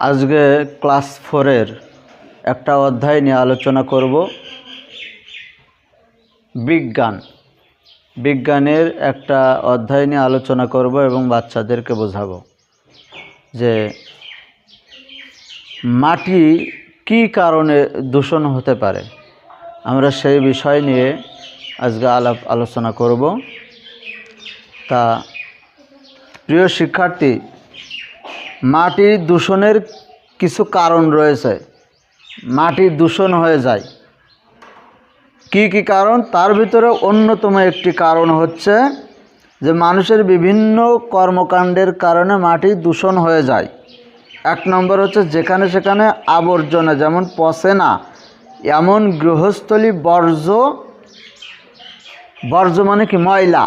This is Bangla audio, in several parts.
আজকে ক্লাস ফোরের একটা অধ্যায় নিয়ে আলোচনা করব। বিজ্ঞান। বিজ্ঞানের একটা অধ্যায় নিয়ে আলোচনা করব এবং বাচ্চাদেরকে বোঝাবো যে মাটি কি কারণে দূষণ হতে পারে। আমরা সেই বিষয় নিয়ে আজকে আলাপ আলোচনা করব। তা প্রিয় শিক্ষার্থী মাটি দূষণের কিছু কারণ রয়েছে। মাটি দূষণ হয়ে যায়। কি কি কারণ? তার ভিতরে অন্যতম একটি কারণ হচ্ছে যে মানুষের বিভিন্ন কর্মকাণ্ডের কারণে মাটি দূষণ হয়ে যায়। এক নম্বর হচ্ছে যেখানে সেখানে আবর্জনা, যেমন পচে না এমন গৃহস্থলী বর্জ্য বর্জ্য মানে কি? ময়লা।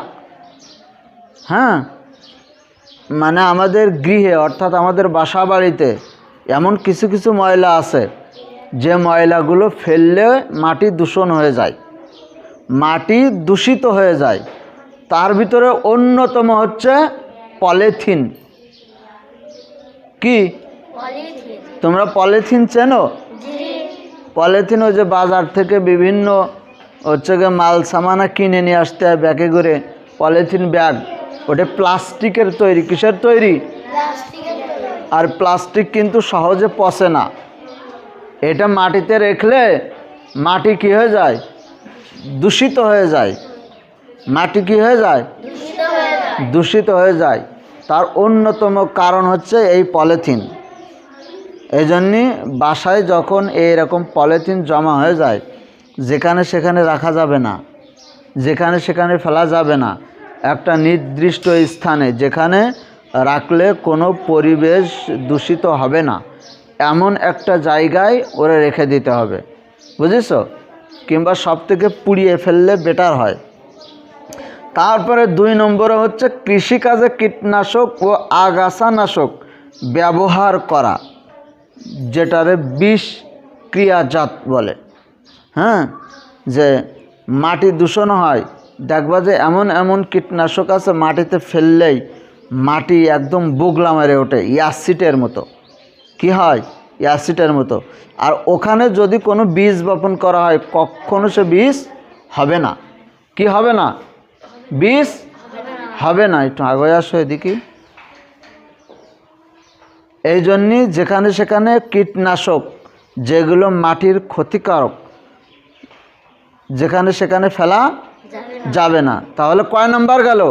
হ্যাঁ? মানে আমাদের গৃহে, অর্থাৎ আমাদের বাসা বাড়িতে এমন কিছু কিছু ময়লা আছে, যে ময়লাগুলো ফেললে মাটি দূষণ হয়ে যায়। মাটি দূষিত হয়ে যায়। তার ভিতরে অন্যতম হচ্ছে পলিথিন। কি? তোমরা পলিথিন চেনো? পলিথিন ওই যে বাজার থেকে বিভিন্ন হচ্ছে গিয়ে মাল সামানা কিনে নিয়ে আসতে হয় ব্যাগে করে, পলিথিন ব্যাগ। ওটা প্লাস্টিকের তৈরি, কিসের তৈরি? আর প্লাস্টিক কিন্তু সহজে পচে না। এটা মাটিতে রেখলে মাটি কি হয়ে যায়? দূষিত হয়ে যায়। মাটি কি হয়ে যায়? দূষিত হয়ে যায়। তার অন্যতম কারণ হচ্ছে এই পলিথিন। এই জন্যে বাসায় যখন এইরকম পলিথিন জমা হয়ে যায়, যেখানে সেখানে রাখা যাবে না, যেখানে সেখানে ফেলা যাবে না একটা নির্দিষ্ট স্থানে যেখানে রাখলে কোনো পরিবেশ দূষিত হবে না। এমন একটা জায়গায় ওরা রেখে দিতে হবে। বুঝেছ? কিংবা সব থেকে পুড়িয়ে ফেললে বেটার হয়। তারপরে দুই নম্বরে হচ্ছে কৃষিকাজে কীটনাশক ও আগাছানাশক ব্যবহার করা, যেটারে বিষ ক্রিয়াজাত বলে। হ্যাঁ? যে মাটি দূষণ হয় দেখবা যে এমন এমন কীটনাশক আছে মাটিতে ফেললেই মাটি একদম বুগলা মেরে ওঠে, ইয়াসিটের মতো। কি হয়? অ্যাসিডের মতো। আর ওখানে যদি কোনো বীজ বপন করা হয়, কখনো সে বীজ হবে না। কি হবে না? বীজ হবে না। একটু আগে আসো এদিকে। এই জন্যই যেখানে সেখানে কীটনাশক, যেগুলো মাটির ক্ষতিকারক, যেখানে সেখানে ফেলা যাবে না। তাহলে কয় নাম্বার গেল?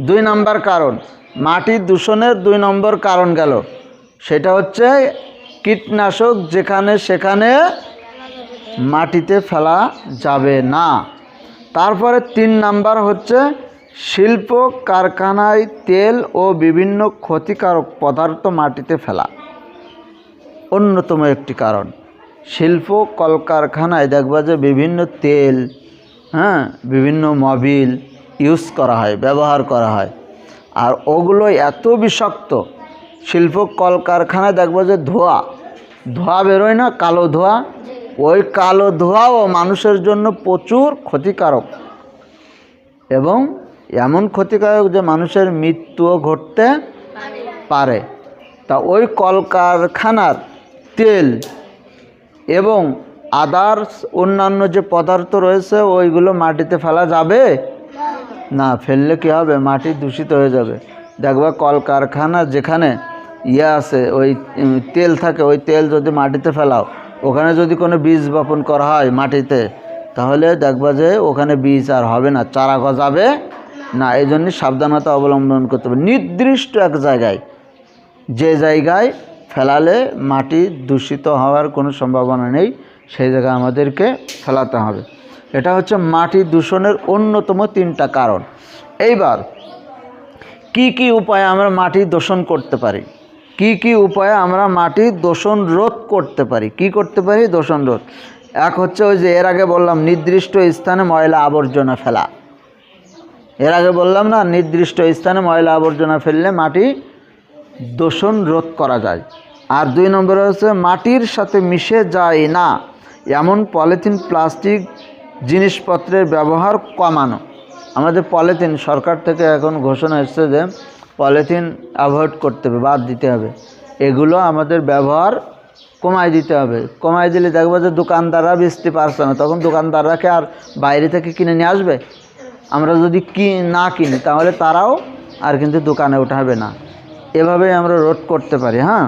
দুই নাম্বার কারণ। মাটি দূষণের দুই নম্বর কারণ গেল। সেটা হচ্ছে কীটনাশক যেখানে সেখানে মাটিতে ফেলা যাবে না। তারপরে তিন নাম্বার হচ্ছে শিল্প, কারখানায় তেল ও বিভিন্ন ক্ষতিকারক পদার্থ মাটিতে ফেলা। অন্যতম একটি কারণ। শিল্প, কলকারখানায় দেখবা যে বিভিন্ন তেল হ্যাঁ বিভিন্ন মবিল ইউজ করা হয়, ব্যবহার করা হয়। আর ওগুলো এত বিষাক্ত, শিল্প কলকারখানায় দেখব যে ধোঁয়া। ধোঁয়া বেরোয় না, কালো ধোঁয়া। ওই কালো ধোঁয়াও মানুষের জন্য প্রচুর ক্ষতিকারক। এবং এমন ক্ষতিকারক যে মানুষের মৃত্যুও ঘটতে পারে। তা ওই কলকারখানার তেল এবং আদার্স অন্যান্য যে পদার্থ রয়েছে ওইগুলো মাটিতে ফেলা যাবে? না। ফেললে কি হবে? মাটি দূষিত হয়ে যাবে। দেখবা কলকারখানা যেখানে ইয়ে আছে ওই তেল থাকে ওই তেল যদি মাটিতে ফেলাও ওখানে যদি কোনো বীজ বপন করা হয় মাটিতে তাহলে দেখবা যে ওখানে বীজ আর হবে না চারা গজাবে না। এই জন্য সাবধানতা অবলম্বন করতে হবে। নির্দিষ্ট এক জায়গায় যে জায়গায় ফেলালে মাটি দূষিত হওয়ার কোনো সম্ভাবনা নেই। সেই জায়গায় আমাদেরকে ফেলাতে হবে। এটা হচ্ছে মাটি দূষণের অন্যতম তিনটা কারণ। এইবার, কি কি উপায়ে আমরা মাটি দূষণ করতে পারি? কি কি উপায়ে আমরা মাটি দূষণ রোধ করতে পারি? কি করতে পারি দূষণ রোধ? এক হচ্ছে ওই যে এর আগে বললাম, নির্দিষ্ট স্থানে ময়লা আবর্জনা ফেলা। এর আগে বললাম না, নির্দিষ্ট স্থানে ময়লা আবর্জনা ফেললে মাটি দূষণ রোধ করা যায়। আর দুই নম্বরে হচ্ছে মাটির সাথে মিশে যায় না। এমন পলিথিন, প্লাস্টিক জিনিসপত্রের ব্যবহার কমানো। আমাদের পলিথিন সরকার থেকে এখন ঘোষণা এসছে যে পলিথিন অ্যাভয়েড করতে হবে, বাদ দিতে হবে। এগুলো আমাদের ব্যবহার কমাই দিতে হবে। কমাই দিলে দেখব যে দোকানদাররা বেচতে পারছে না, তখন দোকানদাররাকে আর বাইরে থেকে কিনে নিয়ে আসবে? আমরা যদি কি না কিনি, তাহলে তারাও আর কিন্তু দোকানে উঠাবে না। এভাবেই আমরা রোড করতে পারি হ্যাঁ।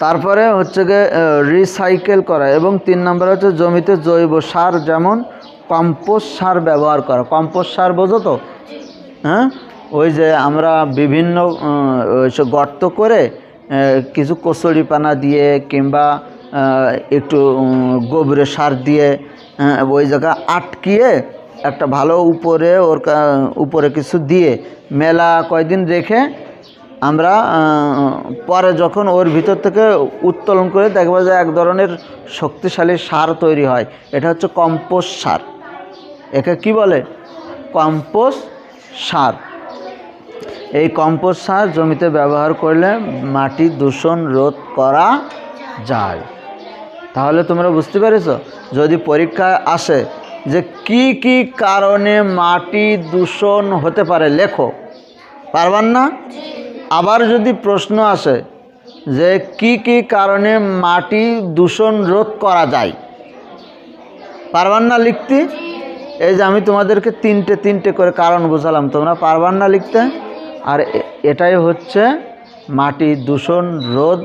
তারপরে হচ্ছে গিয়ে রিসাইকেল করা এবং তিন নম্বর হচ্ছে জমিতে জৈব সার যেমন কম্পোস্ট সার ব্যবহার করা। কম্পোস্ট সার বোঝো তো? হ্যাঁ? ওই যে আমরা বিভিন্ন গর্ত করে কিছু কচুরিপানা দিয়ে কিংবা একটু উম, গোবরের সার দিয়ে ওই জায়গা আটকিয়ে একটা ভালো উপরে ওর উপরে কিছু দিয়ে মেলা কয়দিন রেখে আমরা পরে যখন ওর ভিতর থেকে উত্তোলন করে দেখব যে এক ধরনের শক্তিশালী সার তৈরি হয়, এটা হচ্ছে কম্পোস্ট সার। একে কি বলে? কম্পোস্ট সার। এই কম্পোস্ট সার জমিতে ব্যবহার করলে মাটি দূষণ রোধ করা যায়। তাহলে তোমরা বুঝতে পেরেছ? যদি পরীক্ষায় আসে যে কি কি কারণে মাটি দূষণ হতে পারে, লেখো। পারবার না? আবার যদি প্রশ্ন আসে যে কি কি কারণে মাটি দূষণ রোধ করা যায়? পারবান না লিখতে? এই যে আমি তোমাদেরকে তিনটে তিনটে করে কারণ বোঝালাম, তোমরা পারবান না লিখতে? আর এটাই হচ্ছে মাটি দূষণ রোধ